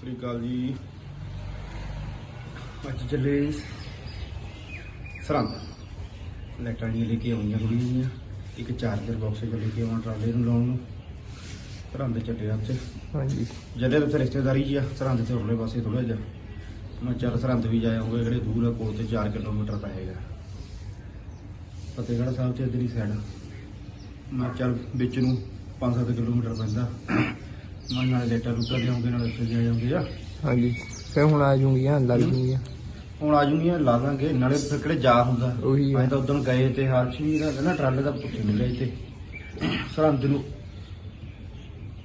ਸ੍ਰੀ ਅਕਾਲ ਜੀ। ਅੱਜ ਚੱਲੇ ਸਰੰਦ ਲੈਟਾਂ ਜਿਹੀਆਂ ਲੈ ਕੇ ਆਉਣੀਆਂ ਥੋੜ੍ਹੀਆਂ ਜਿਹੀਆਂ ਇੱਕ ਚਾਰਜਰ ਬਾਕਸ ਜਿਹਾ ਲੈ ਕੇ ਆਉਣਾ ਟਰਾਲੇ ਨੂੰ ਲਾਉਣ ਨੂੰ। ਸਰੰਦ ਚੱਲੇ ਅੱਜ। ਹਾਂਜੀ। ਜਦੇ ਉੱਥੇ ਰਿਸ਼ਤੇਦਾਰੀ ਜੀ ਆ ਸਰੰਦ ਤੇ ਉਰਲੇ ਪਾਸੇ ਥੋੜਾ ਜਿਹਾ। ਮੈਂ ਚੱਲ ਸਰੰਦ ਵੀ ਜਾਇਆ ਹੋਵੇ ਜਿਹੜੇ ਦੂਰ ਆ ਕੋਲ ਤੇ 4 ਕਿਲੋਮੀਟਰ ਪਏਗਾ ਫਤਿਹਗੜ੍ਹ ਸਾਹਿਬ ਤੇ ਇਧਰਲੀ ਸਾਈਡ ਮੈਂ ਚੱਲ ਵਿੱਚ ਨੂੰ 5-7 ਕਿਲੋਮੀਟਰ ਪੈਂਦਾ। ਮੈਂ ਨਾਲ ਲੇਟਾ ਲੁੱਟਾ ਦੇਉਂਗੇ ਨਾਲ ਉੱਥੇ ਜਾ ਜਾਂਦੇ ਆ। ਹਾਂਜੀ ਫਿਰ ਹੁਣ ਆ ਜੂਗੀਆਂ ਲੱਗ ਜੂਗੀਆਂ ਹੁਣ ਆ ਜੂਗੀਆਂ ਲਾ ਦਾਂਗੇ ਨਾਲੇ ਫਿਰ ਕਿਹੜੇ ਜਾ ਹੁੰਦਾ। ਉਹੀ ਆ। ਅਸੀਂ ਤਾਂ ਉਦੋਂ ਗਏ ਤੇ ਹਰਸ਼ ਦਾ ਨਾ ਟਰਾਲੇ ਦਾ ਪੁੱਛ ਮਿਲਿਆ ਇੱਥੇ ਸਰਹੰਦ ਨੂੰ।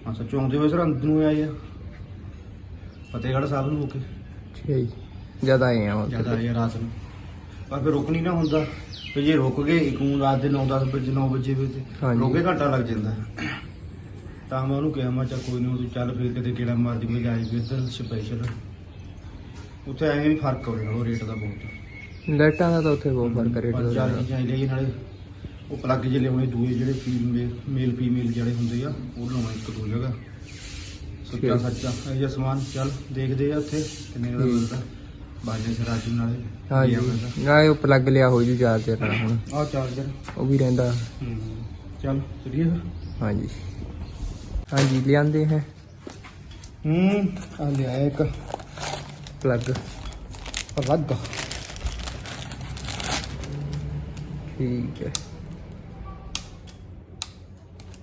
ਹਾਂ ਸੱਚੋ ਆਉਂਦੇ ਹੋਏ ਸਰਹੰਦ ਨੂੰ ਆਏ ਆ। ਫਤਿਹਗੜ੍ਹ ਸਾਹਿਬ ਨੂੰ ਹੋ ਕੇ। ਠੀਕ ਹੈ ਜੀ ਜਦ ਆਏ ਆ ਜ਼ਿਆਦਾ ਆਏ ਆ ਰਾਤ ਨੂੰ। ਪਰ ਫਿਰ ਰੁਕ ਨਹੀਂ ਨਾ ਹੁੰਦਾ। ਤੇ ਜੇ ਰੁਕ ਗਏ ਇੱਕ ਨੂੰ ਰਾਤ ਦੇ 9-10 ਵਜੇ 9 ਵਜੇ ਵੀ ਤੇ ਹਾਂਜੀ। ਰੁਕੇ ਘੰਟਾ ਲੱਗ ਜਾਂਦਾ। ਤਾਂ ਮੈਂ ਉਹਨੂੰ ਕਿਹਾ ਮੈਂ ਚੱਲ ਕੋਈ ਨਹੀਂ ਤੂੰ ਚੱਲ ਫਿਰ ਕਿਤੇ ਕਿਹੜਾ ਮਾਰਦੀ ਮੈਂ ਜਾਈ ਵੀ ਇੱਧਰ ਸਪੈਸ਼ਲ ਉੱਥੇ ਐਵੇਂ ਵੀ ਫ਼ਰਕ ਹੋ ਜਾਣਾ ਉਹ ਰੇਟ ਦਾ ਬਹੁਤ। ਲਾਈਟਾਂ ਦਾ ਤਾਂ ਉੱਥੇ ਬਹੁਤ ਫ਼ਰਕ ਰੇਟ ਪੰਜ ਚਾਰ ਦਾ ਚੀਜ਼ਾਂ ਲਈ ਨਾਲੇ ਉਹ ਪਲੱਗ ਜੇ ਲਿਆਉਣੇ ਦੂਏ ਜਿਹੜੇ ਫੀਮੇਲ ਮੇਲ ਫੀਮੇਲ ਜਿਹੜੇ ਹੁੰਦੇ ਆ ਉਹ ਲਾਉਣਾ ਇੱਕ ਦੋ ਜਗ੍ਹਾ। ਸੱਚਾ। ਸੱਚਾ ਇਹ ਜਿਹਾ ਸਮਾਨ। ਚੱਲ ਦੇਖਦੇ ਆ ਉੱਥੇ ਕਿੰਨੇ ਦਾ ਠੀਕ। ਮਿਲਦਾ। ਬਾਜੇ ਸਰਾਜੂ ਨਾਲੇ ਹਾਂਜੀ। ਨਾ ਇਹ ਪਲੱਗ ਲਿਆ ਹੋ ਜੂ ਚਾਰਜਰ ਨਾਲ ਹੁਣ। ਆ ਚਾਰਜਰ ਉਹ ਵੀ ਰਹਿੰਦਾ। ਚੱਲ ਚਲੀਏ ਫਿਰ। ਹਾਂਜੀ। ਹਾਂਜੀ ਲਿਆਂਦੇ ਹੈ। ਹੂੰ ਆ ਲਿਆ ਇੱਕ। ਪਲੱਗ ਪਲੱਗ ਠੀਕ ਹੈ।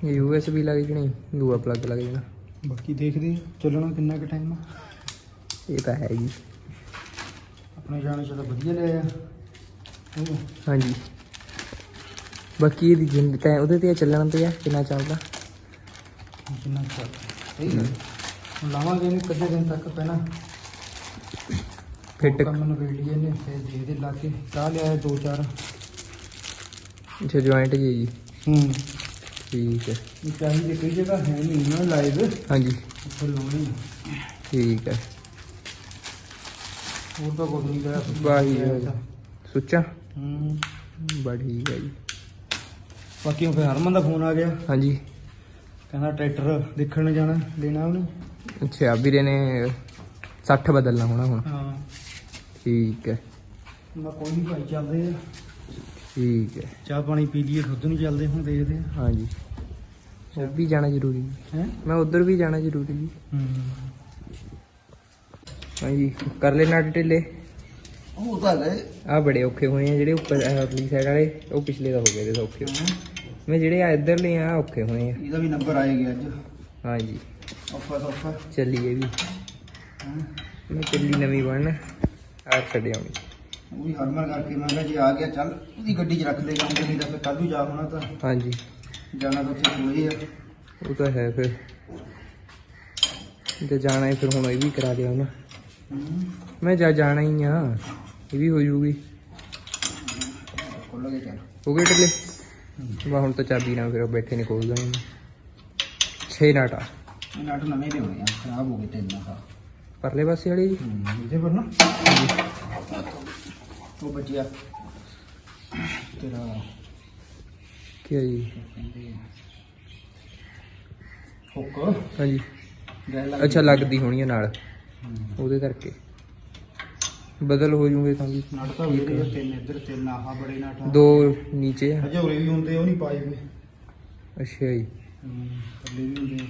ਇਹ USB ਲੱਗ ਜਣੀ ਦੂਆ ਪਲੱਗ ਲੱਗ ਜਾਣਾ। ਬਾਕੀ ਦੇਖਦੇ ਆ ਚੱਲਣਾ ਕਿੰਨਾ ਕੁ ਟਾਈਮ ਆ। ਇਹ ਤਾਂ ਹੈ ਜੀ। ਆਪਣੇ ਜਾਣੇ ਚ ਤਾਂ ਵਧੀਆ ਲਿਆ ਆ ਹਾਂਜੀ। ਬਾਕੀ ਇਹਦੀ ਜਿੰਦ ਤਾਂ ਉਹਦੇ ਤੇ ਚੱਲਣ ਤੇ ਆ ਕਿੰਨਾ ਚੱਲਦਾ? ਕਿੰਨਾ ਚੱਲ ਸਹੀ ਹੈ। ਹੁਣ ਲਾਵਾਂਗੇ ਇਹਨੂੰ ਕਿੰਨੇ ਦਿਨ ਤੱਕ ਪਹਿਲਾਂ। ਫਿੱਟ ਕੰਮ ਨੂੰ ਲਈਏ ਨੇ ਫਿਰ ਦੇਖਦੇ ਲਾ ਕੇ ਚਾਹ ਲਿਆ ਦੋ ਚਾਰ ਅੱਛਾ ਜੁਆਇੰਟ ਜੀ ਜੀ। ਹੂੰ। ਠੀਕ ਹੈ। ਇਹ ਚਾਹੀਦੇ ਕਈ ਜਗ੍ਹਾ ਹੈ ਨਹੀਂ ਨਾ ਲਾਈਵ ਹਾਂਜੀ। ਉੱਪਰ ਲਾਉਣੀ ਆ। ਠੀਕ ਹੈ। ਹੋਰ ਤਾਂ ਕੁਝ ਨਹੀਂ ਗਿਆ ਵਾਹੀ ਹੈ। ਸੁੱਚਾ? ਹੂੰ। ਬਾ ਠੀਕ ਹੈ ਜੀ। ਬਾਕੀ ਹੁਣ ਫਿਰ ਹਰਮਨ ਦਾ ਫੋਨ ਆ ਗਿਆ। ਹਾਂਜੀ। ਕਹਿੰਦਾ ਟਰੈਕਟਰ ਦੇਖਣ ਨੂੰ ਜਾਣਾ ਲੈਣਾ ਉਹਨੇ। ਅੱਛਾ ਵੀਰੇ ਨੇ 60 ਬਦਲਣਾ ਹੋਣਾ ਹੁਣ। ਹਾਂ। ਠੀਕ ਹੈ। ਮੈਂ ਕੋਈ ਨਹੀਂ ਭਾਈ ਚੱਲਦੇ ਆ। ਠੀਕ ਹੈ। ਚਾਹ ਪਾਣੀ ਪੀ ਲਈਏ ਖੁਦ ਨੂੰ ਚੱਲਦੇ ਹੁਣ ਦੇਖਦੇ ਆ। ਹਾਂਜੀ। ਉਹ ਵੀ ਜਾਣਾ ਜ਼ਰੂਰੀ ਹੈ? ਮੈਂ ਉਧਰ ਵੀ ਜਾਣਾ ਜ਼ਰੂਰੀ ਜੀ ਹੂੰ। ਹਾਂਜੀ ਕਰ ਲੈ ਨਟ ਢਿੱਲੇ ਉਹ ਤਾਂ ਗਏ ਆ ਬੜੇ ਔਖੇ ਹੋਏ ਆ ਜਿਹੜੇ ਉੱਪਰ ਅਗਲੀ ਸਾਈਡ ਵਾਲੇ ਉਹ ਪਿਛਲੇ ਦਾ ਹੋ ਗਏ। ਦੇ ਔਖੇ ਮੈਂ ਜਿਹੜੇ ਆ ਇੱਧਰਲੇ ਆ ਔਖੇ ਹੋਏ ਆ। ਇਹਦਾ ਵੀ ਨੰਬਰ ਆਏਗਾ ਅੱਜ। ਹਾਂਜੀ। ਔਫਰ ਔਫਰ ਚੱਲੀਏ ਵੀ। ਮੈਂ ਚੱਲੀ ਨਵੀਂ ਬਣ ਆ ਛੱਡ ਆਉਣੀ। ਉਹ ਵੀ ਹਰਮਨ ਕਰਕੇ ਮੈਂ ਕਿਹਾ ਜੇ ਆ ਗਿਆ ਚੱਲ ਉਹਦੀ ਗੱਡੀ 'ਚ ਰੱਖ ਲੈ ਜਾਉਂਗੇ ਨਹੀਂ ਤਾਂ ਫਿਰ ਕੱਲ ਨੂੰ ਜਾ ਹੋਣਾ ਤਾਂ। ਹਾਂਜੀ। ਜਾਣਾ ਤਾਂ ਉੱਥੇ ਕੋਲੇ ਆ। ਉਹ ਤਾਂ ਹੈ ਫਿਰ। ਜੇ ਜਾਣਾ ਹੈ ਫਿਰ ਹੁਣ ਇਹ ਵੀ ਕਰਾ ਦਿਆ ਉਹਨਾਂ। ਮੈਂ ਜਾ ਜਾਣਾ ਹੀ ਆ। ਇਹ ਵੀ ਹੋ ਜੂਗੀ। ਖੁੱਲ ਗਏ ਚੱਲ। ਹੋ ਗਏ ਟੱਲੇ ਵਾ ਹੁਣ ਤਾਂ ਚਾਬੀ ਨਾਲ ਫਿਰ ਬੈਠੇ ਨੇ ਕੋਲ ਗਏ 6 ਨਾਟਾ। ਇਹ ਨਾਟ ਨਵੇਂ ਲਿਆਉਣੇ ਆ ਖਰਾਬ ਹੋ ਗਏ ਤਿੰਨ ਦਾ ਪਰਲੇ ਪਾਸੇ ਵਾਲੀ ਜੀ? ਇਹਦੇ ਪਰ ਨਾ। ਉਹ ਬਚਿਆ ਤੇਰਾ ਕੀ ਹੈ ਜੀ? ਹੁੱਕ। ਹਾਂਜੀ। ਅੱਛਾ ਲੱਗਦੀ ਹੋਣੀ ਨਾਲ। ਉਹਦੇ ਕਰਕੇ। ਬਦਲ ਹੋ ਜੂਗੇ ਤਾਂ ਵੀ ਨਟ ਤਾਂ ਵੀਰੇ ਆ, ਤਿੰਨ ਇੱਧਰ ਤਿੰਨ ਆਹ ਬੜੇ ਨਟ। ਆ। ਦੋ ਨੀਚੇ ਆ। ਅਜੇ ਉਰੇ ਵੀ ਹੁੰਦੇ ਉਹ ਨਹੀਂ ਪਾਏ ਵੇ। ਅੱਛਾ ਜੀ। ਥੱਲੇ ਵੀ ਹੁੰਦੇ ਆ।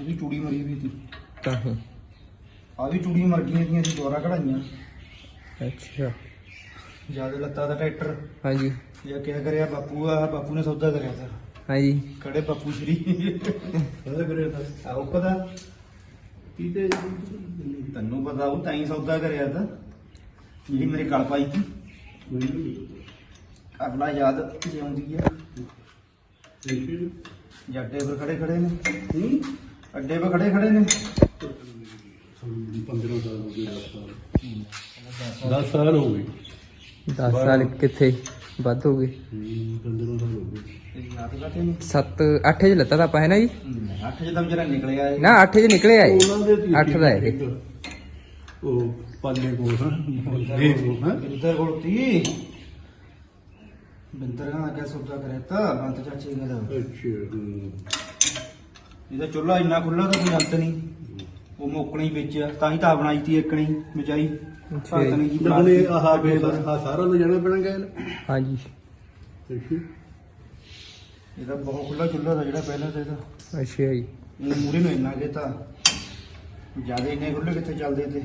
ਉਹਦੀ ਚੂੜੀ ਮਰੀ ਵੀ ਸੀ। ਤਾਂ ਹੀ। ਆ ਵੀ ਚੂੜੀਆਂ ਮਰ ਗਈਆਂ ਦੀਆਂ ਸੀ ਦੁਆਰਾ ਕਢਾਈਆਂ। ਅੱਛਾ। ਜ਼ਿਆਦਾ ਲੱਤਾ ਦਾ ਟਰੈਕਟਰ? ਹਾਂਜੀ। ਜਾਂ ਕਿਆ ਕਰਿਆ ਬਾਪੂ ਆ ਬਾਪੂ ਨੇ ਸੌਦਾ ਕਰਿਆ ਤਾਂ। ਹਾਂਜੀ। ਖੜੇ ਬਾਪੂ ਸ਼੍ਰੀ। ਸੌਦਾ ਕਰਿਆ ਤਾਂ। ਉਹ ਪਤਾ ਕਿਤੇ ਤੈਨੂੰ ਪਤਾ ਉਹ ਤਾਂ ਹੀ ਸੌਦਾ ਕਰਿਆ ਤਾਂ। ਜਿਹੜੀ ਮੇਰੇ ਗਲ ਪਾਈ ਸੀ। ਅਗਲਾ ਯਾਦ ਜਿਉਂਦੀ ਆ? ਜੱਡੇ ਪਰ ਖੜੇ ਖੜੇ ਨੇ। ਹੂੰ? ਅੱਡੇ ਪਰ ਖੜੇ ਖੜੇ ਨੇ। 10 ਸਾਲ ਹੋ ਗਏ 10 ਸਾਲ। ਕਿੱਥੇ? ਵੱਧ ਹੋ ਗਏ। 15 ਸਾਲ ਹੋ ਗਏ। ਤੇ ਯਾਦ ਕਰਦੇ ਨੇ? 7 8 ਚ ਲੱਤਾ ਤਾਂ ਆਪਾਂ ਹੈ ਨਾ ਜੀ? ਅੱਠ ਜਦੋਂ ਵਿਚਾਰਾ ਨਿਕਲਿਆ ਨਾ 8 ਚ ਨਿਕਲੇ ਆਏ। ਉਹਨਾਂ ਦੇ ਧੀ 8 ਦਾ ਇਹ। ਉਹ ਪਾਲੇ ਕੋਲ ਹਾਂ। ਦੇ ਕੋਲ ਹਾਂ। ਬਿੰਦਰ ਕੋਲ ਤੀ। ਬਿੰਦਰ ਕਾ ਅੱਗੇ ਸੌਦਾ ਕਰਿਆ ਤਾਂ ਬੰਤ ਚਾਚੇ ਦਾ। ਅੱਛਾ। ਇਹਦਾ ਚੁੱਲ੍ਹਾ ਇੰਨਾ ਖੁੱਲਾ ਤਾਂ ਕੋਈ ਅੰਤ ਨਹੀਂ। ਉਹ ਮੋਕਣੀ ਵਿੱਚ ਤਾਂ ਹੀ ਤਾਂ ਬਣਾਈ ਤੀ ਇੱਕਣੀ ਮਚਾਈ। ਨੇ ਜੀ। ਜੀ ਹੁਣ ਇਹ ਆਹ ਬਣਾਤੀ। ਬੇਸ ਆਹ ਸਾਰਾ ਲੈ ਜਾਣਾ ਪੈਣਾ ਗੈਲ ਹਾਂਜੀ। ਅੱਛਾ। ਇਹਦਾ ਬਹੁਤ ਖੁੱਲਾ ਚੁੱਲ੍ਹਾ ਦਾ ਜਿਹੜਾ ਪਹਿਲਾਂ ਤੇ ਇਹਦਾ। ਅੱਛਾ ਜੀ। ਇਹ ਮੂਰੇ ਨੂੰ ਇੰਨਾ ਕਿ ਤਾਂ ਜ਼ਿਆਦਾ ਇੰਨੇ ਖੁੱਲੇ ਕਿੱਥੇ ਚੱਲਦੇ ਤੇ?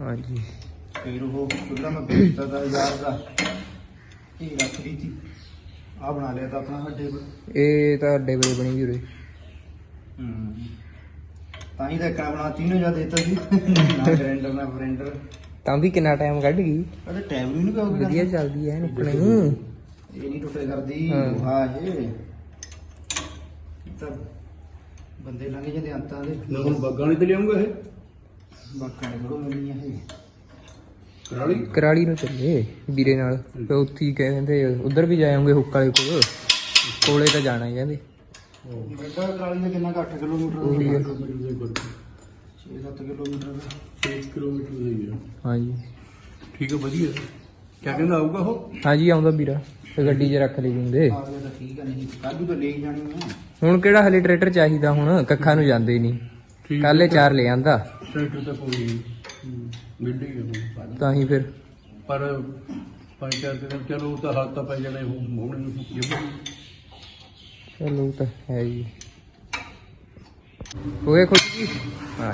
ਹਾਂਜੀ। ਫਿਰ ਉਹ ਖੁੱਲਾ ਮੈਂ ਵੇਚਦਾ ਦਾ ਯਾਰ ਦਾ। ਇਹ ਰੱਖ ਲਈ ਤੀ ਆ ਬਣਾ ਲਿਆ ਤਾਂ ਆਪਣਾ ਹੱਡੇ ਪਰ ਇਹ ਤਾਂ ਅੱਡੇ ਵੇਲੇ ਬਣੀ ਵੀ ਉਰੇ। ਹੂੰ ਤਾਂ ਹੀ ਤਾਂ ਇੱਕਣਾ ਬਣਾਤੀ ਨੂੰ ਜਾਂ ਦੇਤਾ ਸੀ। ਨਾ ਗ੍ਰੈਂਡਰ ਨਾ ਫਰੈਂਡਰ ਤਾਂ ਵੀ ਕਿੰਨਾ ਟਾਈਮ ਕੱਢ ਗਈ? ਅਰੇ ਟਾਈਮ ਵੀ ਨਹੀਂ ਕਹੋਗੇ ਵਧੀਆ ਚੱਲਦੀ ਐ ਨਿਕਲਣੀ। ਇਹ ਨਹੀਂ ਟੁੱਟੇ ਕਰਦੀ। ਹਾਂ। ਹਾਂ ਇਹ। ਤਾਂ ਬੰਦੇ ਲੰਘ ਜਾਂਦੇ ਅੰਤਾਂ ਦੇ। ਹੁਣ ਬੱਗਾਂ ਨਹੀਂ ਤੇ ਲਿਆਉਂਗਾ ਇਹ? ਬਾਕਾਂ ਕਰਾਲੀ? ਕਰਾਲੀ ਨੂੰ ਚੱਲੇ ਵੀਰੇ ਨਾਲ। ਤੇ ਉੱਥੇ ਹੀ ਕਹਿੰਦੇ ਉਧਰ ਵੀ ਜਾਵਾਂਗੇ ਹੁੱਕ ਵਾਲੇ ਕੋਲ। ਕੋਲੇ ਤਾਂ ਜਾਣਾ ਹੀ ਕਹਿੰਦੇ ਬੇਟਾ ਕਰਾਲੀ ਦਾ ਕਿੰਨਾ ਕੁ 8 ਕਿਲੋਮੀਟਰ ਹੈ। 6-7 ਕਿਲੋਮੀਟਰ ਦਾ। 6 ਕਿਲੋਮੀਟਰ ਦਾ ਹੀ ਹੈ ਹਾਂਜੀ। ਠੀਕ ਹੈ ਵਧੀਆ। ਕਿਆ ਕਹਿੰਦਾ ਆਊਗਾ ਉਹ? ਹਾਂਜੀ ਆਉਂਦਾ ਵੀਰਾ। ਤੇ ਗੱਡੀ 'ਚ ਰੱਖ ਲਈ ਹੁੰਦੇ। ਆ ਗਿਆ ਤਾਂ ਠੀਕ ਆ ਨਹੀਂ ਕੱਲ ਨੂੰ ਤਾਂ ਲੈ ਹੀ ਜਾਣੀ ਹੁਣ ਕਿਹੜਾ ਹਲੇ ਟਰੈਕਟਰ ਚਾਹੀਦਾ ਹੁਣ? ਕੱਖਾਂ ਨੂੰ ਜਾਂਦੇ ਨਹੀਂ। ਕੱਲੇ ਚਾਰ ਲੈ ਆਂਦਾ। ਟਰੈਕਟਰ ਤਾਂ ਕੋਈ ਨਹੀਂ ਮਿਲ ਹੀ ਗਿਆ ਹੁਣ। ਤਾਂ ਹੀ ਫਿਰ। ਪਰ ਪੰਜ ਚਾਰ ਦਿਨ ਚਲੋ ਉਹ ਤਾਂ ਹੱਥ ਤਾਂ ਪੈ ਜਾਣੇ ਮੋਹਣੇ ਨੂੰ ਚਲੋ ਤਾਂ ਹੈ ਜੀ ਹੋਏ ਖੁਦ ਜੀ? ਹਾਂ।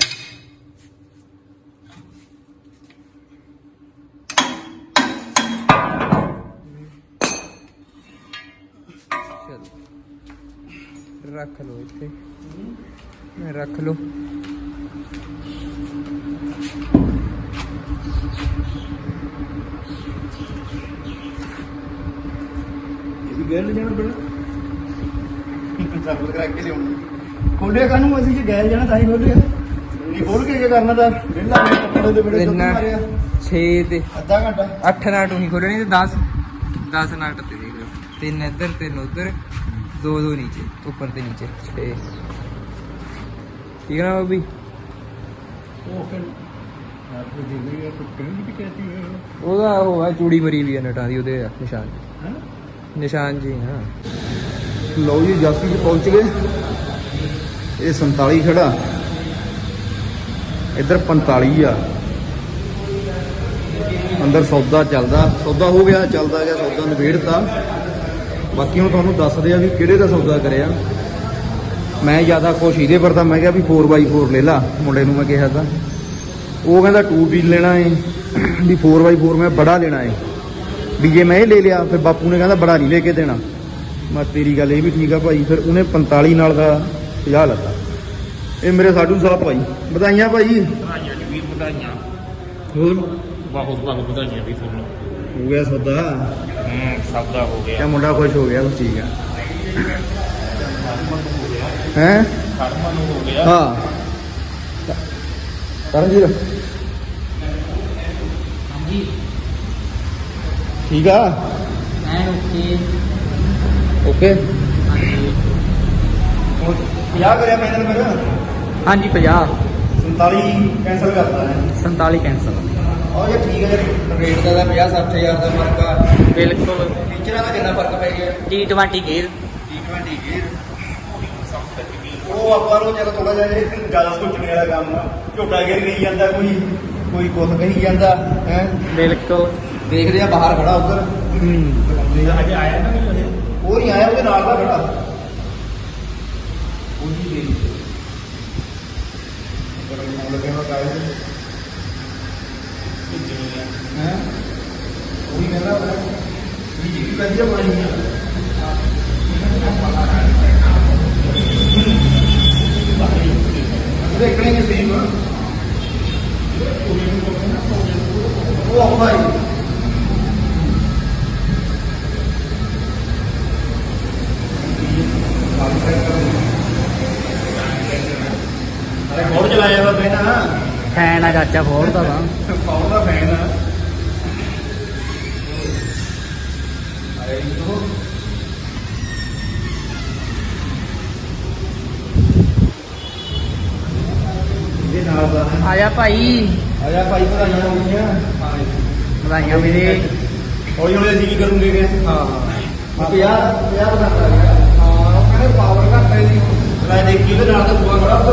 ਰੱਖ ਲਓ ਇੱਥੇ। ਰੱਖ ਲਓ। ਇਹ ਵੀ ਗੈਲ ਜਾਣਾ ਪੈਣਾ ਸਰਵਿਸ ਕਰਾ ਕੇ ਲਿਆਉਣਾ। ਖੋਲਿਆ ਕਾਨੂੰ ਅਸੀਂ ਜੇ ਗੈਲ ਜਾਣਾ ਤਾਂ ਹੀ ਖੋਲਿਆ ਨਹੀਂ ਖੋਲ ਕੇ ਕੀ ਕਰਨਾ ਤਾਂ? ਵਿਹਲਾ ਕੱਪੜੇ ਦੇ ਬੜੇ ਇੰਨਾ ਮਾਰਿਆ। 6 ਤੇ ਅੱਧਾ ਘੰਟਾ। 8 ਨਾਟ ਨਹੀਂ ਖੋਲਣੀ ਤੇ 10 10 ਨਾਟ ਤੇ ਦੇਖ ਲਓ। ਤਿੰਨ ਇੱਧਰ ਤਿੰਨ ਉੱਧਰ। ਦੋ ਦੋ ਨੀਚੇ ਉੱਪਰ ਤੇ ਨੀਚੇ। 6 ਕਹਿੰਦੀ ਵੀ ਕਹਤੀ ਹੈ। ਉਹਦਾ ਉਹ ਹੈ ਚੂੜੀ ਮਰੀ ਵੀ ਹੈ ਨਟਾਂ ਦੀ ਉਹਦੇ ਆ ਨਿਸ਼ਾਨ। ਨਿਸ਼ਾਨ ਜੀ ਹਾਂ। ਲਓ ਜੀ ਜਾਸੀ ਚ ਪਹੁੰਚ ਗਏ। ਇਹ 47 ਖੜਾ। ਇੱਧਰ 45 ਆ। ਅੰਦਰ ਸੌਦਾ ਚੱਲਦਾ। ਸੌਦਾ ਹੋ ਗਿਆ ਚੱਲਦਾ ਗਿਆ ਸੌਦਾ ਨਿਬੇੜਤਾ। ਬਾਕੀ ਹੁਣ ਤੁਹਾਨੂੰ ਦੱਸਦੇ ਆ ਵੀ ਕਿਹੜੇ ਦਾ ਸੌਦਾ ਕਰਿਆ। ਮੈਂ ਜ਼ਿਆਦਾ ਖੁਸ਼ ਇਹਦੇ ਪਰ ਤਾਂ ਮੈਂ ਕਿਹਾ ਵੀ 4x4 ਲੈ ਲਾ ਮੁੰਡੇ ਨੂੰ ਮੈਂ ਕਿਹਾ ਤਾਂ। ਉਹ ਕਹਿੰਦਾ 2 ਵੀਲ ਲੈਣਾ ਏ ਵੀ 4x4 ਮੈਂ ਬੜਾ ਲੈਣਾ ਏ। ਵੀ ਜੇ ਮੈਂ ਇਹ ਲੈ ਲਿਆ ਫਿਰ ਬਾਪੂ ਨੇ ਕਹਿੰਦਾ ਬੜਾ ਨਹੀਂ ਲੈ ਕੇ ਦੇਣਾ। ਮੈਂ ਤੇਰੀ ਗੱਲ ਇਹ ਵੀ ਠੀਕ ਆ ਭਾਈ ਫਿਰ ਉਹਨੇ 45 ਨਾਲ ਦਾ 50 ਲੱਗਾ ਇਹ ਮੇਰੇ ਸਾਡੂ ਸਾਹਿਬ ਭਾਈ ਵਧਾਈਆਂ ਭਾਈ। ਵਧਾਈਆਂ ਜੀ ਵੀਰ ਵਧਾਈਆਂ। ਹੋਰ? ਬਹੁਤ ਬਹੁਤ ਵਧਾਈਆਂ ਵੀ ਤੁਹਾਨੂੰ। ਹੋ ਗਿਆ ਸੌਦਾ? ਹੂੰ ਸਭ ਦਾ ਹੋ ਗਿਆ। ਕਿਆ ਮੁੰਡਾ ਖੁਸ਼ ਹੋ ਗਿਆ ਠੀਕ ਆ। ਹੈ? ਖੜਮਾ ਨੂੰ ਹੋ। ਗਿਆ ਹਾਂ ਕਰਨਜੀਤ। ਹਾਂਜੀ। ਠੀਕ ਆ? ਐਨ ਓਕੇ। ਓਕੇ। ਹੁਣ 50 ਕਰਿਆ ਪੈਨਲ ਮੇਰਾ ਹਾਂਜੀ 50 47 ਕੈਨਸਲ ਕਰਤਾ ਹੈ 47 ਕੈਂਸਲ ਉਹ ਜੇ ਠੀਕ ਹੈ ਰੇਟ ਦਾ 50 60000 ਦਾ ਫ਼ਰਕ ਆ। ਬਿਲਕੁਲ। ਫੀਚਰਾਂ ਦਾ ਕਿੰਨਾ ਫ਼ਰਕ ਪੈ ਗਿਆ? T20 ਗੇਅਰ T20 ਗੇਅਰ ਉਹ ਆਪਾਂ ਨੂੰ ਜਦੋਂ ਥੋੜਾ ਜਿਹਾ ਇਹ ਜ਼ਿਆਦਾ ਸੋਚਣੇ ਵਾਲਾ ਕੰਮ ਆ ਝੋਟਾ ਗੇਰ ਗਈ ਜਾਂਦਾ ਕੋਈ ਕੋਈ ਕੁੱਤ ਕਹੀ ਜਾਂਦਾ ਹੈ? ਬਿਲਕੁਲ। ਦੇਖਦੇ ਆ ਬਾਹਰ ਖੜਾ ਉੱਧਰ। ਹੂੰ। ਅੱਜ ਆਇਆ ਨਾ ਵੀ ਉਹ ਨਹੀਂ ਆਇਆ ਉਹਦੇ ਨਾਲ ਦਾ ਖੜਾ। ਉਹ ਜੀ ਦੇ ਬੜਾ ਨਾਮ ਲੱਗਿਆ ਹੋਇਆ ਕਾਗਜ਼। ਹੈ? ਉਹ ਵੀ ਕਹਿੰਦਾ ਹੋਇਆ ਵੀ ਜੀ ਵੀ ਵਧੀਆ ਬਣੀ ਆ ਦੇਖਣੇ ਨੇ ਸੇਮ ਉਹ ਆਉਂਦਾ ਹੀ ਅਰੇ ਹੋਰ ਚਲਾਇਆ ਵਾ ਪਹਿਲਾਂ ਚਾਚਾ ਫੋੜ ਦਾ ਵਾ ਪਾਉਰ ਦਾ ਫੈਨ ਆ। ਅਰੇ ਇਹ ਇਹਦੇ ਨਾਲ ਦਾ। ਆਇਆ ਭਾਈ। ਆਇਆ ਭਾਈ ਵਧਾਈਆਂ ਹੋ ਗਈਆਂ। ਵਧਾਈਆਂ ਵੀਰੇ। ਹੌਲੀ ਹੌਲੀ ਅਸੀਂ ਕੀ ਕਰੂਗੇ ਕਿ? ਹਾਂ। ਹਾਂ 50 50 ਦਾ ਕਰ ਗਿਆ ਹਾਂ ਉਹ ਕਹਿੰਦੇ ਪਾਵਰ ਘੱਟ ਹੈ ਜੀ। ਮੈਂ ਦੇਖੀ ਉਹਦੇ ਨਾਲ ਤਾਂ ਦੂਆ ਖੜਾ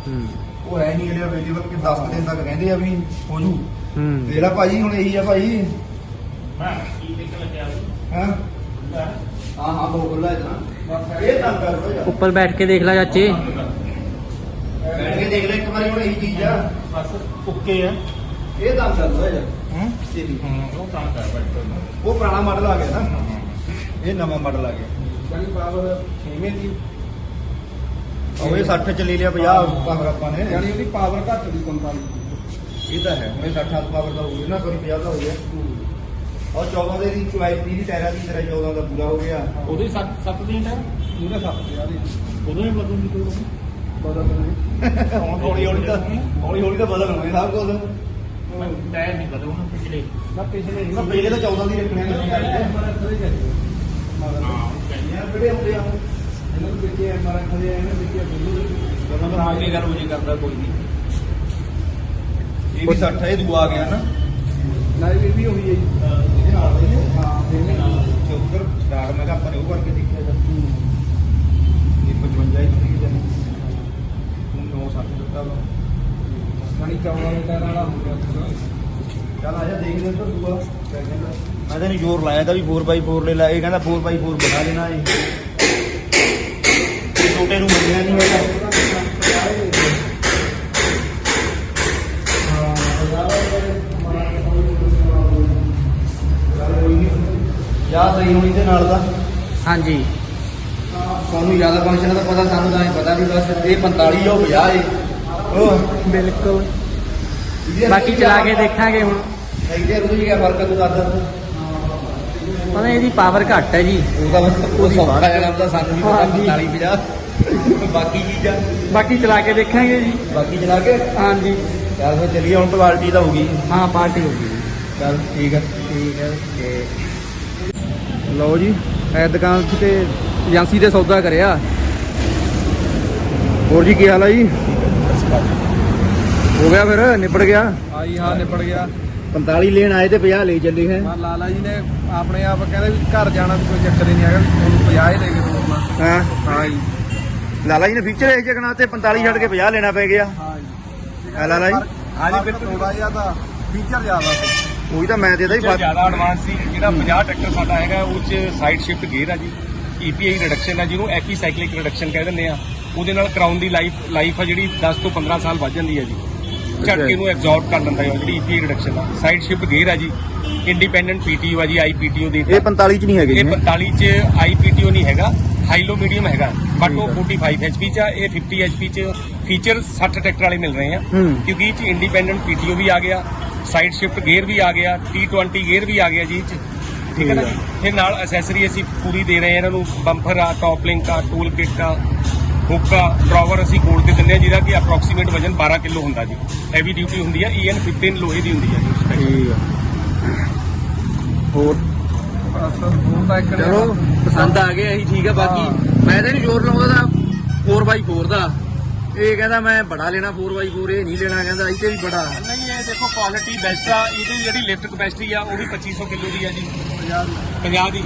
ਹੈ। ਹੂੰ ਉਹ ਹੈ ਨਹੀਂ ਇਹਦੇ ਅਵੇਲੇਬਲ ਕਿ 10 ਦਿਨ ਤੱਕ ਕਹਿੰਦੇ ਆ ਵੀ ਹੋ ਜੂ ਹੂੰ। ਦੇਖ ਲੈ ਭਾਈ ਹੁਣ ਇਹੀ ਆ ਭਾਈ। ਹਾਂ ਕੀ ਦੇਖ ਲੱਗਿਆ ਹਾਂ? ਹਾਂ। ਹਾਂ ਦੋ ਗੱਲਾਂ ਇਤਨਾ ਇਹ ਤਾਂ ਕਰ ਰੋ ਜਾ ਉੱਪਰ ਬੈਠ ਕੇ ਦੇਖ ਲੈ ਚਾਚੇ। ਬੈਠ ਕੇ ਦੇਖ ਲੈ ਇੱਕ ਵਾਰੀ ਹੁਣ ਇਹੀ ਚੀਜ਼ ਆ। ਬਸ ਓਕੇ ਆ। ਇਹ ਤਾਂ ਕਰ ਰੋ ਜਾ ਹੂੰ? ਇਹ ਵੀ। ਉਹ ਕੰਮ ਕਰ ਬੈਠੋ ਉਹ ਪੁਰਾਣਾ ਮਾਡਲ ਆ ਗਿਆ ਨਾ। ਇਹ ਨਵਾਂ ਮਾਡਲ ਆ ਗਿਆ। ਜਿਹੜੀ ਪਾਵਰ ਛੇਵੇਂ ਦੀ ਉਹ ਇਹ 60 ਚ ਲੈ ਲਿਆ 50 ਪਾਵਰ ਆਪਾਂ ਨੇ। ਯਾਨੀ ਉਹਦੀ ਪਾਵਰ ਘੱਟ ਦੀ 45 ਇਹ ਤਾਂ ਹੈ ਹੁਣ ਇਹ 60 ਹੱਥ ਪਾਵਰ ਦਾ ਹੋ ਗਿਆ ਨਾ ਕੋਈ 50 ਦਾ ਹੋ ਗਿਆ। ਔਰ 14 ਦੇ ਦੀ ਚੁਆਇਸ ਦੀ ਟਾਇਰਾਂ ਦੀ ਤਰ੍ਹਾਂ 14 ਦਾ ਪੂਰਾ ਹੋ ਗਿਆ। ਉਹਦੇ 7 7 ਦਿਨ ਹੈ ਉਹਦੇ 7 ਪਿਆ ਦੀ ਉਦੋਂ ਹੀ ਬਦਲ ਦੀ ਕੋਈ ਬਦਲ ਨਹੀਂ। ਹੁਣ ਹੌਲੀ ਹੌਲੀ ਤਾਂ ਹੌਲੀ ਹੌਲੀ ਤਾਂ ਬਦਲ ਹੋਣੇ ਸਭ ਕੁਝ ਟਾਇਰ ਨਹੀਂ ਬਦਲਣਾ ਪਿਛਲੇ। ਨਾ ਪਿਛਲੇ ਨਾ ਪਹਿਲੇ ਤਾਂ 14 ਦੀ ਰੱਖਣੇ ਨੇ ਹਾਂ ਯਾਰ ਕਿਹੜੇ ਹੁੰਦੇ ਆ? ਦਾ ਆਗੇ ਗੱਲ ਹੋ ਕਰਦਾ ਕੋਈ ਨਹੀਂ। ਇਹ ਵੀ 60 ਇਹ ਦੂਆ ਆ ਗਿਆ ਨਾ। ਇਹ ਉਹੀ ਜੀ। ਇਹਦੇ ਨਾਲ ਦਾ ਹੀ। ਇਹਨੇ ਨਾਲ। ਚੌਕਰ ਸਟਾਰਟ ਮੈਂ ਕਿਹਾ ਆਪਾਂ ਨੇ ਉਹ ਕਰਕੇ ਦੇਖਿਆ ਤਾਂ। ਇਹ 55 ਹੀ ਸੀ ਜਨ 960 ਦਿੱਤਾ ਵਾ। ਯਾਨੀ 14 ਦੇ ਟਾਇਰ ਵਾਲਾ ਹੋ ਗਿਆ। ਚੱਲ ਆ ਜਾ ਦੇਖ ਲੈ ਤਾਂ ਦੂਆ। ਮੈਂ ਤਾਂ ਨਹੀਂ ਜ਼ੋਰ ਲਾਇਆ ਤਾਂ ਵੀ 4x4 ਲੈ ਲਾ। ਇਹ ਕਹਿੰਦਾ 4x4 ਬਣਾ ਲੈਣਾ ਇਹ। ਛੋਟੇ ਨੂੰ ਮੰਨਿਆ ਨਹੀਂ ਹੈਗਾ। ਯਾ ਸਹੀ ਹੋਣੀ ਦੇ ਨਾਲ ਦਾ? ਹਾਂਜੀ। ਤੁਹਾਨੂੰ ਜ਼ਿਆਦਾ ਫੰਕਸ਼ਨ ਦਾ ਪਤਾ ਸਾਨੂੰ ਤਾਂ ਪਤਾ ਵੀ ਬਸ ਇਹ 45 ਉਹ 50 ਏ। ਉਹ ਬਿਲਕੁਲ। ਬਾਕੀ ਚਲਾ ਕੇ ਦੇਖਾਂਗੇ ਹੁਣ। ਸਹੀ ਤੇ ਉਹਦੇ ਕੀ ਫ਼ਰਕ ਤੂੰ ਦੱਸ। ਪਤਾ ਇਹਦੀ ਪਾਵਰ ਘੱਟ ਹੈ ਜੀ। ਉਹਦਾ ਬਸ ਉਹ ਸੌਖਾ ਹੈ ਤਾਂ ਸਾਨੂੰ ਵੀ ਹਾਂਜੀ। ਪਤਾ 45 50 ਬਾਕੀ ਚੀਜ਼ਾਂ? ਬਾਕੀ ਚਲਾ ਕੇ ਦੇਖਾਂਗੇ ਜੀ। ਬਾਕੀ ਚਲਾ ਕੇ? ਹਾਂਜੀ। ਚੱਲ ਫਿਰ ਚੱਲੀਏ ਹੁਣ ਕੁਆਲਿਟੀ ਤਾਂ ਹੋ ਗਈ। ਹਾਂ ਪਾਰਟੀ ਹੋ ਗਈ। ਚੱਲ ਠੀਕ ਹੈ ਠੀਕ ਹੈ ਤੇ ਲਓ ਜੀ ਇਹ ਦੁਕਾਨ ਤੇ ਏਜੰਸੀ ਦੇ ਸੌਦਾ ਕਰਿਆ। ਹੋਰ ਜੀ ਕੀ ਹਾਲ ਹੈ ਜੀ? ਹੋ ਗਿਆ ਫਿਰ ਨਿਬੜ ਗਿਆ? ਆਈ ਹਾਂ ਨਿਬੜ ਗਿਆ। 45 ਲੈਣ ਆਏ ਤੇ 50 ਲੈ ਚੱਲੇ ਹੈ। ਮਾ ਲਾਲਾ ਜੀ ਨੇ ਆਪਣੇ ਆਪ ਕਹਿੰਦੇ ਵੀ ਘਰ ਜਾਣਾ ਕੋਈ ਚੱਕਰ ਹੀ ਨਹੀਂ ਹੈਗਾ ਤੁਹਾਨੂੰ 50 ਹੀ ਲੈ ਕੇ ਦੋਣਾ ਹਾਂ। ਹਾਂ ਜੀ। ਲਾਲਾ ਜੀ ਨੇ ਫੀਚਰ ਇਹ ਜਗਣਾ ਤੇ 45 ਛੱਡ ਕੇ 50 ਲੈਣਾ ਪੈ ਗਿਆ। ਹਾਂ ਲਾਲਾ ਜੀ? ਹਾਂ ਜੀ ਬਿਲਕੁਲ ਥੋੜਾ ਜਿਹਾ ਤਾਂ ਫੀਚਰ ਜ਼ਿਆਦਾ ਸੀ। ਉਹੀ ਤਾਂ ਮੈਂ ਤੇ ਇਹਦਾ ਹੀ ਜ਼ਿਆਦਾ ਐਡਵਾਂਸ ਸੀ ਜਿਹੜਾ 50 ਟਰੈਕਟਰ ਸਾਡਾ ਹੈਗਾ ਉਹ ਚ ਸਾਈਡ ਸ਼ਿਫਟ ਗੇਅਰ ਆ ਜੀ। EPI ਰਿਡਕਸ਼ਨ ਆ ਜਿਹਨੂੰ ਐਕੀ ਸਾਈਕਲਿਕ ਰਿਡਕਸ਼ਨ ਕਹਿ ਦਿੰਦੇ ਆ। ਉਹਦੇ ਨਾਲ ਕਰਾਉਨ ਦੀ ਲਾਈਫ ਲਾਈਫ ਆ ਜਿਹੜੀ 10 ਤੋਂ 15 ਸਾਲ ਵੱਧ ਜਾਂਦੀ ਹੈ ਜੀ। ਝਟਕੇ ਨੂੰ ਐਬਜ਼ੌਰਬ ਕਰ ਲੈਂਦਾ ਹੈ ਉਹ ਜਿਹੜੀ EPI ਰਿਡਕਸ਼ਨ ਆ। ਸਾਈਡ ਸ਼ਿਫਟ ਗੇਅਰ ਆ ਜੀ। ਇੰਡੀਪੈਂਡੈਂਟ PTO ਆ ਜੀ IPTO ਦੀ ਇਹ 45 ਚ ਨਹੀਂ ਹੈਗੇ ਇਹ ਜੀ। 45 ਚ IPTO ਨਹੀਂ ਹੈਗਾ ਹਾਈਲੋ ਮੀਡੀਅਮ ਹੈਗਾ ਬਟ ਉਹ 45 HP ਚ ਆ ਇਹ 50 HP ਚ ਫੀਚਰ 60 ਟਰੈਕਟਰ ਵਾਲੇ ਮਿਲ ਰਹੇ ਆ। ਕਿਉਂਕਿ ਇਹ ਚ ਇੰਡੀਪੈਂਡੈਂਟ PTO ਵੀ ਆ ਗਿਆ ਸਾਈਡ ਸ਼ਿਫਟ ਗੇਅਰ ਵੀ ਆ ਗਿਆ T20 ਗੇਅਰ ਵੀ ਆ ਗਿਆ ਜੀ ਠੀਕ ਹੈ ਨਾ ਫਿਰ ਨਾਲ ਐਕਸੈਸਰੀ ਅਸੀਂ ਪੂਰੀ ਦੇ ਰਹੇ ਹਾਂ ਇਹਨਾਂ ਨੂੰ ਬੰਪਰ ਆ ਟੌਪ ਲਿੰਕ ਆ ਟੂਲ ਕਿੱਟ ਆ ਹੁੱਕ ਆ ਡਰਾਵਰ ਅਸੀਂ ਗੋਲਡ ਤੇ ਦਿੰਦੇ ਆ ਜਿਹਦਾ ਕਿ ਅਪਰੋਕਸੀਮੇਟ ਵਜਨ 12 ਕਿਲੋ ਹੁੰਦਾ ਜੀ। ਹੈਵੀ ਡਿਊਟੀ ਹੁੰਦੀ ਆ EN 15 ਲੋਹੇ ਦੀ ਹੁੰਦੀ ਆ ਜੀ। ਠੀਕ ਆ। ਹੋਰ? ਚਲੋ ਪਸੰਦ ਆ ਗਿਆ ਇਹੀ ਠੀਕ ਆ ਬਾਕੀ ਮੈਂ ਤਾਂ ਨਹੀਂ ਜ਼ੋਰ ਲਾਉਂਦਾ ਤਾਂ 4x4 ਦਾ। ਇਹ ਕਹਿੰਦਾ ਮੈਂ ਬੜਾ ਲੈਣਾ 4x4 ਇਹ ਨਹੀਂ ਲੈਣਾ ਕਹਿੰਦਾ ਇਹ ਤੇ ਵੀ ਬੜਾ। ਨਹੀਂ ਇਹ ਦੇਖੋ ਕੁਆਲਿਟੀ ਬੈਸਟ ਆ ਇਹਦੀ ਜਿਹੜੀ ਲਿਫਟ ਕਪੈਸਿਟੀ ਆ ਉਹ ਵੀ 2500 ਕਿਲੋ ਦੀ ਆ ਜੀ। 50 ਦੀ।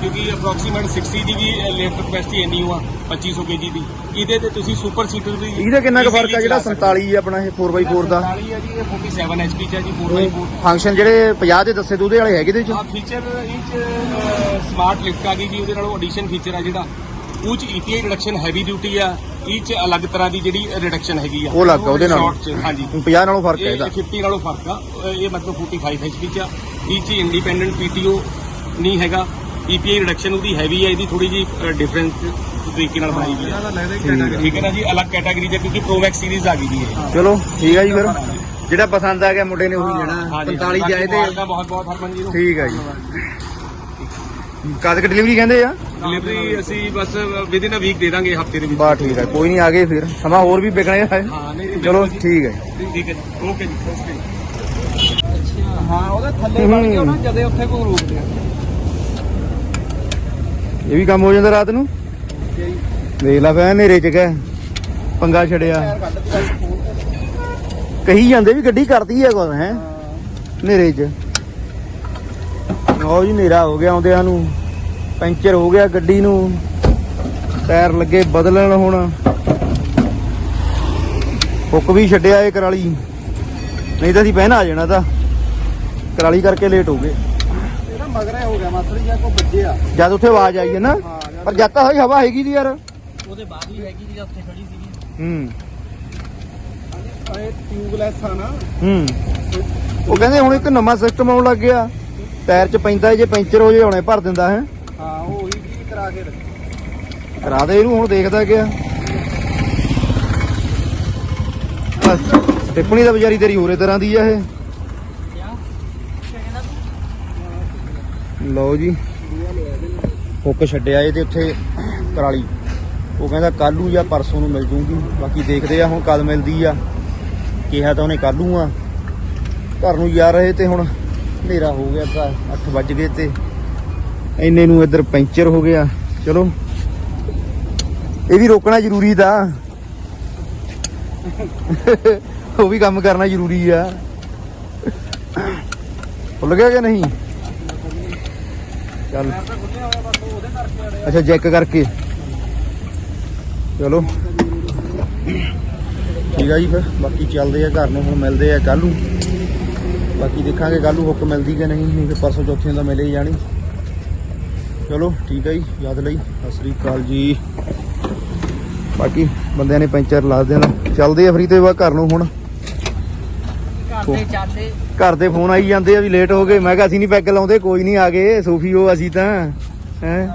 ਕਿਉਂਕਿ ਅਪਰੋਕਸੀਮੇਟ 60 ਦੀ ਵੀ ਲਿਫਟ ਕਪੈਸਿਟੀ ਇੰਨੀ ਹੋਆ 2500 ਕੇਜੀ ਦੀ। ਇਹਦੇ ਤੇ ਤੁਸੀਂ ਸੁਪਰ ਸੀਟਰ ਵੀ ਇਹਦਾ ਕਿੰਨਾ ਕੁ ਫ਼ਰਕ ਆ ਜਿਹੜਾ ਚਲਾ ਸਕਦੇ 47 ਆਪਣਾ ਇਹ 4x4 ਦਾ? 47 ਆ ਜੀ ਇਹ 47 ਐਚਪੀ ਚ ਆ ਜੀ 4x4 ਫੰਕਸ਼ਨ ਜਿਹੜੇ 50 ਦੇ ਦੱਸੇ ਉਹਦੇ ਵਾਲੇ ਹੈਗੇ ਆ ਚ? ਫੀਚਰ ਇਹ ਚ ਸਮਾਰਟ ਲਿਫਟ ਆ ਗਈ ਜੀ ਉਹਦੇ ਨਾਲ ਐਡੀਸ਼ਨ ਫੀਚਰ ਆ ਜਿਹੜਾ। ਉਹ ਚ EPI ਰਿਡਕਸ਼ਨ ਹੈਵੀ ਡਿਊਟੀ ਆ ਇਹ ਚ ਅਲੱਗ ਤਰ੍ਹਾਂ ਦੀ ਜਿਹੜੀ ਰਿਡਕਸ਼ਨ ਹੈਗੀ ਆ। ਉਹ ਅਲੱਗ ਆ ਉਹਦੇ ਨਾਲ। ਹਾਂਜੀ। 50 ਨਾਲੋਂ ਫ਼ਰਕ ਹੈ ਇਹ ਇਹਦਾ। 50 ਨਾਲੋਂ ਫ਼ਰਕ ਆ ਇਹ ਮਤਲਬ 45 ਐਚਪੀ ਚ ਆ। ਇਹ ਚ ਇੰਡੀਪੈਂਡੈਂਟ ਪੀਟੀਓ ਨਹੀਂ ਹੈਗਾ। EPI ਰਿਡਕਸ਼ਨ ਉਹਦੀ ਹੈਵੀ ਹੈ ਇਹਦੀ ਥੋੜੀ ਜੀ ਡਿਫਰੈਂਸ ਤਰੀਕੇ ਨਾਲ ਬਣਾਈ ਇਹਨਾਂ ਹੈ। ਠੀਕ ਹੈ। ਹੈ ਨਾ ਜੀ ਅਲੱਗ ਕੈਟਾਗਰੀ ਚ ਕਿਉਂਕਿ ਪ੍ਰੋ ਮੈਕਸ ਸੀਰੀਜ਼ ਆ ਗਈ ਜੀ ਇਹ। ਚਲੋ ਠੀਕ ਆ ਜੀ ਫਿਰ। ਜਿਹੜਾ ਪਸੰਦ ਆ ਗਿਆ ਮੁੰਡੇ ਨੇ ਉਹੀ ਲੈਣਾ। ਹਾਂਜੀ, 45 ਜਾਏ ਤੇ ਬਹੁਤ ਬਹੁਤ ਹਰਮਨ ਜੀ ਨੂੰ। ਠੀਕ ਆ ਜੀ। ਕਦ ਕਿ ਡਿਲੀਵਰੀ ਕਹਿੰਦੇ ਆ? ਡਿਲੀਵਰੀ ਅਸੀਂ ਬਸ ਵਿਦ ਇਨ ਅ ਵੀਕ ਦੇ ਦਾਂਗੇ ਹਫ਼ਤੇ ਦੇ ਵਿੱਚ। ਬਾ ਠੀਕ ਆ ਕੋਈ ਨਹੀਂ ਆ ਗਏ ਫਿਰ। ਸਮਾਂ ਹੋਰ ਵੀ ਵਿਕਣੇ ਹਾਂ। ਚਲੋ ਜੀ। ਠੀਕ ਹੈ ਠੀਕ ਹੈ ਜੀ ਓਕੇ ਜੀ ਓਕੇ ਹਾਂ ਉਹਦੇ ਥੱਲੇ ਵੜ ਕੇ ਉਹਨਾਂ ਜਦੇ ਉੱਥੇ ਕੋਈ ਰੋਕ ਲਿਆ ਇਹ ਵੀ ਕੰਮ ਹੋ ਜਾਂਦਾ ਰਾਤ ਨੂੰ? ਦੇਖ ਲਾ ਪਿਆ ਹਨੇਰੇ ਚ ਕਹਿ। ਪੰਗਾ ਛੜਿਆ ਕਹੀ ਜਾਂਦੇ ਵੀ ਗੱਡੀ ਕਰਦੀ ਹੈ ਕੁਝ ਹੈ? ਹਨੇਰੇ ਚ। ਲਓ ਜੀ, ਹਨੇਰਾ ਹੋ ਗਿਆ ਆਉਂਦਿਆਂ ਨੂੰ। ਪੈਂਚਰ ਹੋ ਗਿਆ ਗੱਡੀ ਨੂੰ। ਟਾਇਰ ਲੱਗੇ ਬਦਲਣ ਹੁਣ। ਹੁੱਕ ਵੀ ਛੱਡਿਆ ਏ ਕਰਾਲੀ। ਨਹੀਂ ਤਾਂ ਅਸੀਂ ਪਹਿਨ ਆ ਜਾਣਾ ਤਾਂ। ਕਰਾਲੀ ਕਰਕੇ ਲੇਟ ਹੋ ਗਏ। ਮਗਰੇ ਹੋ ਗਿਆ ਮਾਸਟਰ ਜੀ ਕੋ ਵੱਜਿਆ ਜਦ ਉੱਥੇ ਆਵਾਜ਼ ਆਈ ਹੈ ਨਾ ਪਰ ਜਦ ਤਾਂ ਹੋਈ ਹਵਾ ਹੈਗੀ ਦੀ ਯਾਰ। ਉਹਦੇ ਬਾਅਦ ਵੀ ਹੈਗੀ ਜੀ ਉੱਥੇ ਖੜੀ ਸੀਗੀ। ਹੂੰ। ਇਹ ਟਿਊਬਲੈਸ ਆ ਨਾ। ਹੂੰ। ਉਹ ਕਹਿੰਦੇ ਹੁਣ ਇੱਕ ਨਵਾਂ ਸਿਸਟਮ ਆਉਣ ਲੱਗ ਗਿਆ। ਟਾਇਰ 'ਚ ਪੈਂਦਾ ਜੇ ਪੈਂਚਰ ਹੋ ਜੇ ਹੁਣੇ ਭਰ ਦਿੰਦਾ ਹੈ। ਹਾਂ ਉਹ ਉਹੀ ਵੀ ਕਰਾ ਕੇ ਰੱਖੀ। ਕਰਾ ਦੇ ਇਹਨੂੰ ਹੁਣ ਦੇਖਦਾ ਗਿਆ ਬਸ ਟਿੱਪਣੀ ਦਾ ਵਿਚਾਰੀ ਤੇਰੀ ਹੋਰੇ ਤਰ੍ਹਾਂ ਦੀ ਆ ਇਹ। ਲਓ ਜੀ। ਹੁੱਕ ਛੱਡਿਆ ਇਹ ਤੇ ਉੱਥੇ ਕਰਾਲੀ। ਉਹ ਕਹਿੰਦਾ ਕੱਲੂ ਜਾਂ ਪਰਸੋਂ ਨੂੰ ਮਿਲ ਜੂਗੀ। ਬਾਕੀ ਦੇਖਦੇ ਆ ਹੁਣ ਕਦ ਮਿਲਦੀ ਆ। ਕਿਹਾ ਤਾਂ ਉਹਨੇ ਕੱਲੂ ਆ। ਘਰ ਨੂੰ ਜਾ ਰਹੇ ਤੇ ਹੁਣ ਹਨੇਰਾ ਹੋ ਗਿਆ ਤਾਂ 8 ਵੱਜ ਗਏ ਤੇ। ਇੰਨੇ ਨੂੰ ਇੱਧਰ ਪੈਂਚਰ ਹੋ ਗਿਆ। ਚਲੋ। ਇਹ ਵੀ ਰੋਕਣਾ ਜ਼ਰੂਰੀ ਦਾ ਉਹ ਵੀ ਕੰਮ ਕਰਨਾ ਜ਼ਰੂਰੀ ਆ। ਭੁੱਲ ਗਿਆ ਕਿ ਨਹੀਂ? ਚੱਲ। ਅੱਛਾ ਚੈੱਕ ਕਰਕੇ। ਚਲੋ। ਠੀਕ ਆ ਜੀ ਫਿਰ। ਬਾਕੀ ਚੱਲਦੇ ਆ ਘਰ ਨੂੰ ਹੁਣ ਮਿਲਦੇ ਆ ਕੱਲ ਨੂੰ। ਬਾਕੀ ਦੇਖਾਂਗੇ ਕੱਲ ਨੂੰ ਹੁੱਕ ਮਿਲਦੀ ਕਿ ਨਹੀਂ ਨਹੀਂ ਫਿਰ ਪਰਸੋਂ ਚੌਥੇ ਦਾ ਮਿਲੇ ਹੀ ਜਾਣੀ। ਚਲੋ ਠੀਕ ਹੈ ਜੀ। ਯਾਦ ਲਈ। ਸਤਿ ਸ੍ਰੀ ਅਕਾਲ ਜੀ। ਬਾਕੀ ਬੰਦਿਆਂ ਨੇ ਪੈਂਚਰ ਲਾ ਦੇਣਾ। ਚੱਲਦੇ ਆ ਫਰੀ ਤੇ ਬਾ ਘਰ ਨੂੰ ਹੁਣ। ਕਰਦੇ ਚਾਹਤੇ। ਘਰ ਦੇ ਫੋਨ ਆਈ ਜਾਂਦੇ ਆ ਵੀ ਲੇਟ ਹੋ ਗਏ। ਮੈਂ ਕਿਹਾ, ਅਸੀਂ ਨਹੀਂ ਪੈਗ ਲਾਉਂਦੇ, ਕੋਈ ਨਹੀਂ ਆ ਗਏ, ਸੂਫ਼ੀ ਹੋ ਅਸੀਂ ਤਾਂ। ਹੈ?